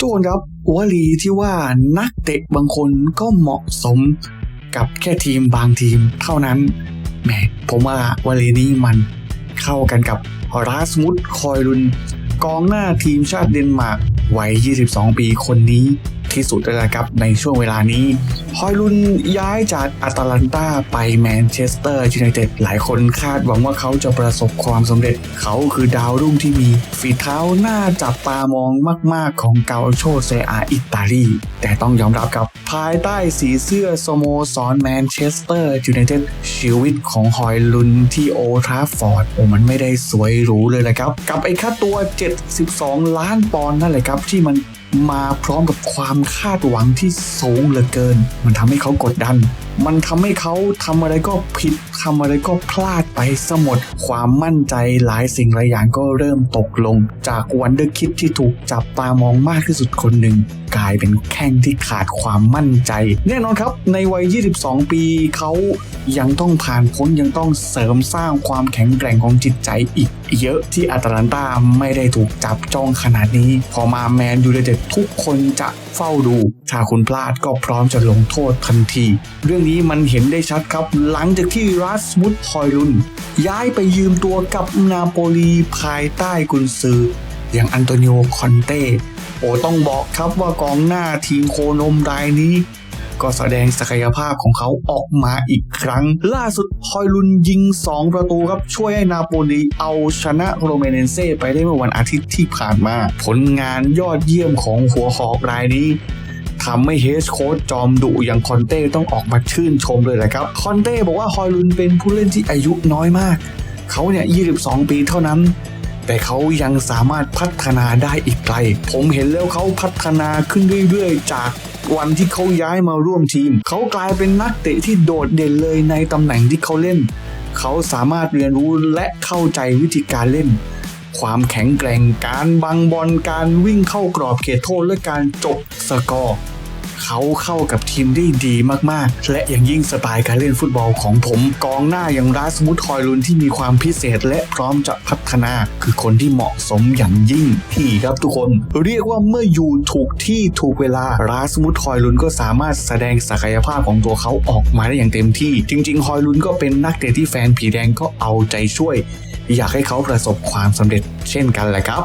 ทุกคนครับวลีที่ว่านักเตะบางคนก็เหมาะสมกับแค่ทีมบางทีมเท่านั้นแหมผมว่าวลีนี้มันเข้ากันกับราสมุตคอยลุนกองหน้าทีมชาติเดนมาร์ก วัย 22 ปีคนนี้ที่สุดแล้วนะครับในช่วงเวลานี้ ฮอยลุนย้ายจากอาตาลันตาไปแมนเชสเตอร์ยูไนเต็ดหลายคนคาดหวังว่าเขาจะประสบความสำเร็จ เขาคือดาวรุ่งที่มีฝีเท้าหน้าจับตามองมาก ๆ ของเกาโชเซอาอิตาลี แต่ต้องยอมรับกับ ภายใต้สีเสื้อสโมสรแมนเชสเตอร์ยูไนเต็ดชีวิตของฮอยลุนที่โอทราฟอร์ดโอ้มันไม่ได้สวยหรูเลยแหละครับ กับไอ้ค่าตัว 72 ล้านปอนด์นั่นแหละครับที่มันมาพร้อมกับความคาดหวังที่สูงเหลือเกิน มันทำให้เขากดดัน มันทำให้เขาทำอะไรก็ผิดทำอะไรก็พลาดไปสมดความมั่นใจหลายสิ่งหลายอย่างก็เริ่มตกลง จากวันเดอร์คิดที่ถูกจับตามองมากที่สุดคนหนึ่งกลายเป็นแข้งที่ขาดความมั่นใจ แน่นอนครับในวัย 22 ปีเขายังต้องผ่านพ้นยังต้องเสริมสร้างความแข็งแกร่งของจิตใจอีก เยอะที่อาตาลันตาไม่ได้ถูกจับจ้องขนาดนี้ พอมาแมนยูไนเต็ดทุกคนจะเฝ้าดู ถ้าคุณพลาดก็พร้อมจะลงโทษทันที เรื่องนี้มันเห็นได้ชัดครับ หลังจากที่รัสมุดฮอยลุน ย้ายไปยืมตัวกับนาโปลีภายใต้กุนซือ อย่างอันโตนิโอคอนเต้โอ้ต้องบอกครับว่ากองหน้าทีมโคนมรายนี้ ก็แสดงศักยภาพของเขาออกมาอีกครั้ง ล่าสุดฮอยลุนยิง 2 ประตูครับ ช่วยให้นาโปลีเอาชนะโรเมเนนเซ่ไปได้เมื่อวันอาทิตย์ที่ผ่านมา ผลงานยอดเยี่ยมของหัวหอกรายนี้ทำให้เฮสโค้ชจอมดุอย่างคอนเต้ต้องออกมาชื่นชมเลยแหละครับ คอนเต้บอกว่าฮอยลุนเป็นผู้เล่นที่อายุน้อยมาก เขาเนี่ย 22 ปีเท่านั้น แต่เขายังสามารถพัฒนาได้อีกไกล ผมเห็นแล้วเขาพัฒนาขึ้นเรื่อยๆ จาก วันที่เขาย้ายมาร่วมทีม เขากลายเป็นนักเตะที่โดดเด่นเลยในตำแหน่งที่เขาเล่น เขาสามารถเรียนรู้และเข้าใจวิธีการเล่น ความแข็งแกร่งการบังบอลการวิ่งเข้ากรอบเขตโทษและการจบสกอร์ เขาเข้ากับทีมได้ดีมากๆ และอย่างยิ่งสไตล์การเล่นฟุตบอลของผม กองหน้าอย่างราสมุทอยลุนที่มีความพิเศษและพร้อมจะพัฒนา คือคนที่เหมาะสมอย่างยิ่งที่ครับทุกคน เรียกว่าเมื่ออยู่ถูกที่ถูกเวลาราสมุทอยลุนก็สามารถแสดงศักยภาพของตัวเขาออกมาได้อย่างเต็มที่ จริง ๆ ฮอยลุนก็เป็นนักเตะที่แฟนผีแดงก็เอาใจช่วย อยากให้เขาประสบความสำเร็จเช่นกันแหละครับ